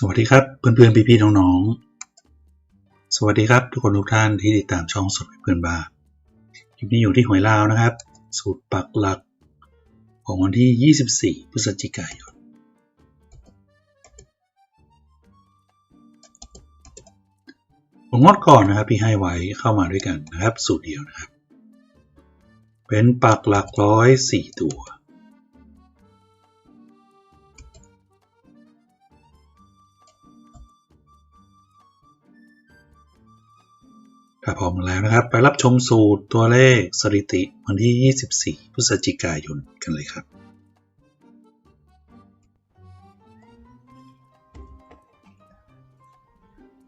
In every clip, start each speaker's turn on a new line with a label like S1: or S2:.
S1: สวัสดีครับเพื่อนๆพี่ๆน้องๆสวัสดีครับทุกคนทุกท่านที่ติดตามช่องสดเพื่อนบานคลิปนี้อยู่ที่หวยลาวนะครับ สูตรปักหลัก ของวันที่ 24 พฤศจิกายนผมงดก่อนนะครับที่ให้ไว้เข้ามาด้วยกันนะครับ สูตรเดียวนะครับ เป็นปักหลักร้อยสี่ตัว ถ้าพร้อมแล้วนะครับ ไปรับชมสูตรตัวเลขสถิติวันที่ 24 พฤศจิกายนกันเลยครับ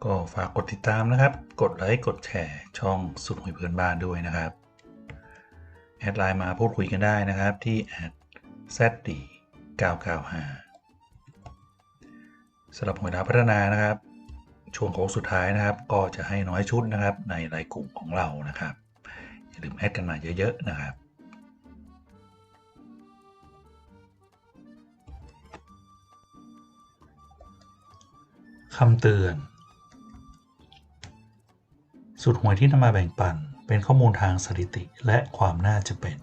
S1: ก็ฝากกดติดตามนะครับ กดไลค์กดแชร์ช่องสุดหวยเพื่อนบ้านด้วยนะครับ แอดไลน์มาพูดคุยกันได้นะครับที่แอด zd 995สำหรับหวยดาวพัฒนานะครับ ช่วงโค้งสุดท้ายนะครับ ก็จะให้น้อยชุดนะครับ ในรายกลุ่มของเรานะครับ อย่าลืมแอดกันมาเยอะๆนะครับคำเตือน สุดหวยที่นำมาแบ่งปันเป็นข้อมูลทางสถิติและความน่าจะเป็น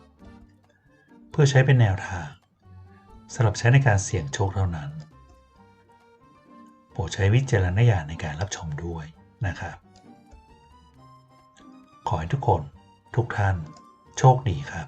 S1: เพื่อใช้เป็นแนวทางสำหรับใช้ในการเสี่ยงโชคเท่านั้น โปรดใช้วิจารณญาณในการรับชมด้วยนะครับ ขอให้ทุกคนทุกท่านโชคดีครับ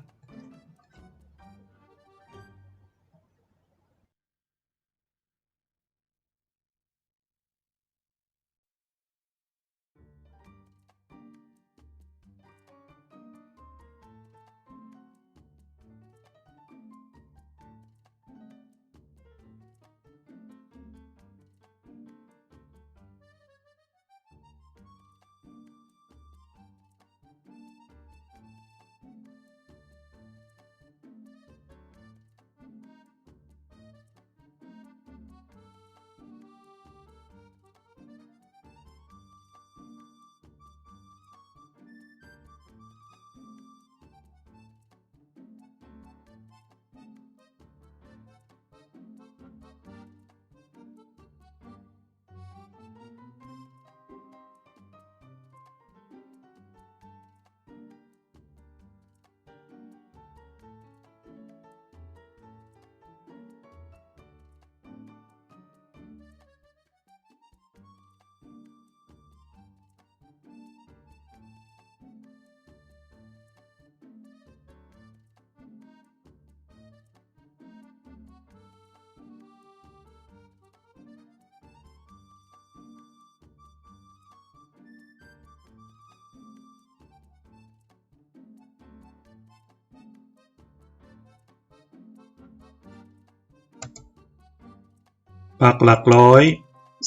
S1: ปักหลักร้อย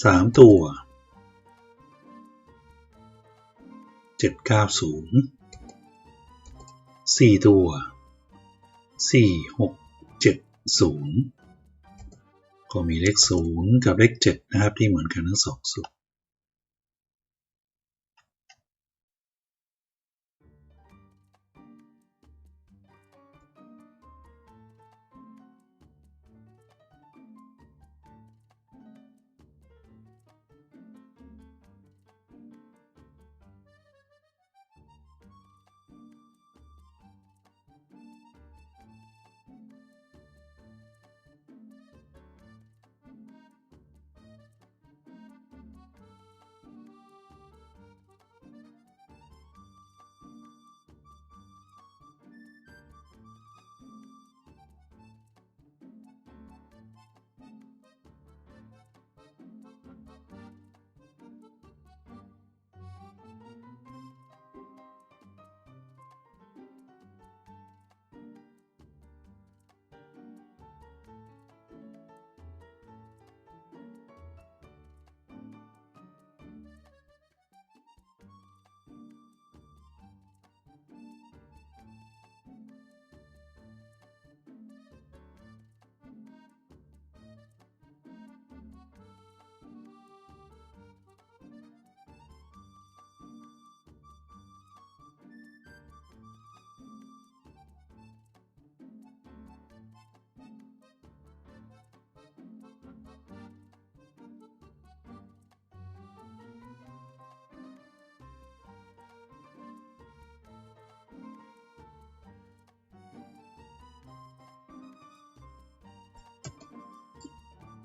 S1: สามตัวเจ็ดเก้าศูนย์สี่ตัวสี่หกเจ็ดศูนย์ก็มีเลขศูนย์กับเลขเจ็ดนะครับที่เหมือนกันทั้งสองสูตร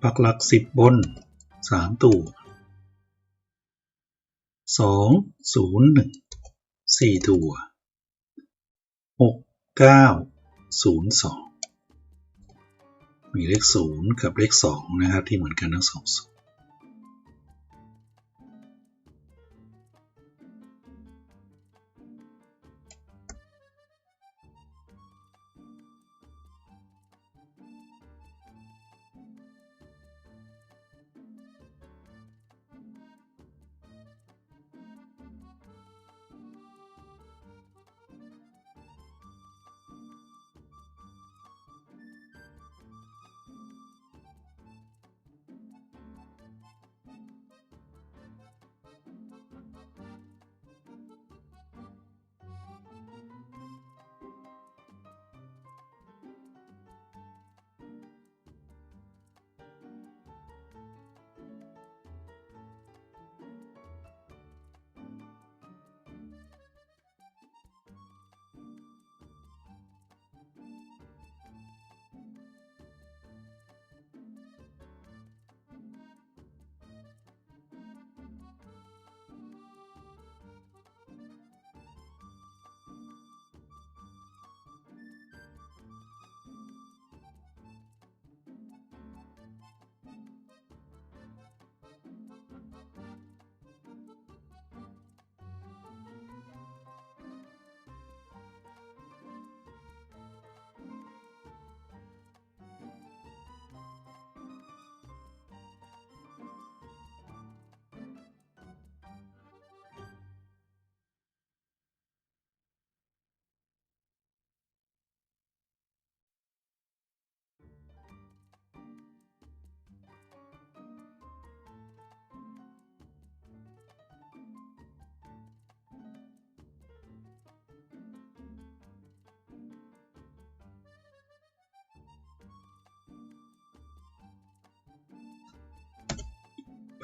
S1: ปักหลักสิบบนสามตัวสองศูนย์หนึ่งสี่ตัวหกเก้าศูนย์สองมีเลขศูนย์กับเลขสองนะครับที่เหมือนกันทั้งสองสูตร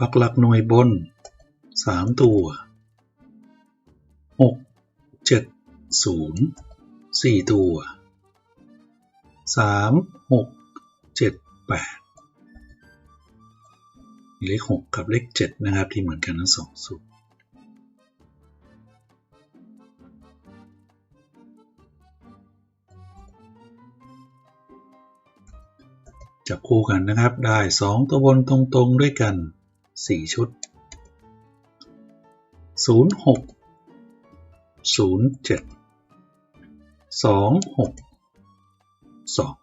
S1: ปักหลักหน่วยบนสามตัวหกเจ็ดศูนย์สี่ตัวสามหกเจ็ดแปดมีเลขหกกับเลขเจ็ดนะครับ ที่เหมือนกันทั้งสองสูตรจับคู่กันนะครับ ได้สองตัวบนตรงๆด้วยกัน 4 ชุด 06 07 26 2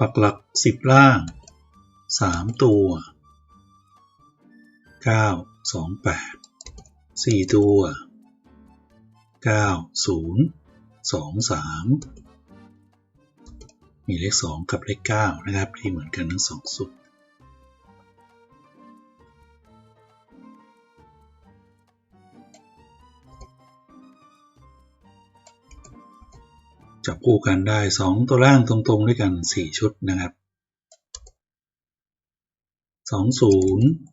S1: ปักหลักสิบล่างสามตัวเก้าสองแปดสี่ตัวเก้าศูนย์สองสามมีเลขสองกับเลขเก้านะครับ ที่เหมือนกันทั้งสองสุด จับคู่กันได้ 2 ตัวล่างตรงๆ ด้วยกัน 4 ชุดนะครับ 20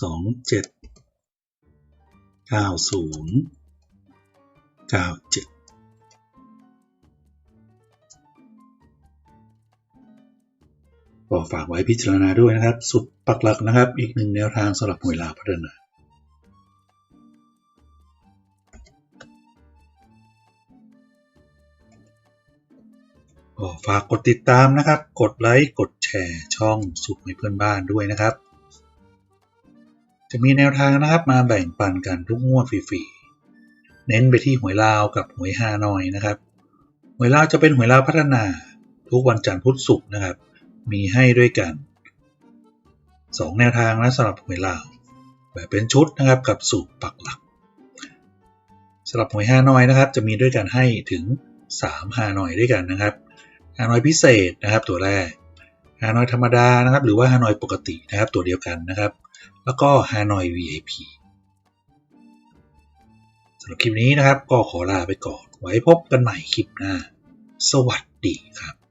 S1: 27 90 97 ก็ฝากไว้พิจารณาด้วยนะครับ สุดปักหลักนะครับ อีกหนึ่งแนวทางสำหรับหวยลาวพัฒนา ก็ฝากกดติดตามนะครับ กดไลค์ กดแชร์ช่องสุขให้เพื่อนบ้านด้วยนะครับ จะมีแนวทางนะครับมาแบ่งปันกันทุกงวดฟรีๆ เน้นไปที่หวยลาวกับหวยฮานอยนะครับ หวยลาวจะเป็นหวยลาวพัฒนา ทุกวันจันทร์พุธศุกร์นะครับ มีให้ด้วยกัน 2 แนวทางนะสำหรับหวยลาว แบบเป็นชุดนะครับกับสูตรปักหลักสำหรับหวยฮานอยนะครับ จะมีด้วยกันให้ถึง3ฮานอยด้วยกันนะครับ ฮานอยพิเศษนะครับตัวแรกฮานอยธรรมดานะครับ หรือว่าฮานอยปกตินะครับตัวเดียวกันนะครับ แล้วก็ฮานอย VIP สำหรับคลิปนี้นะครับ ก็ขอลาไปก่อน ไว้พบกันใหม่คลิปหน้า สวัสดีครับ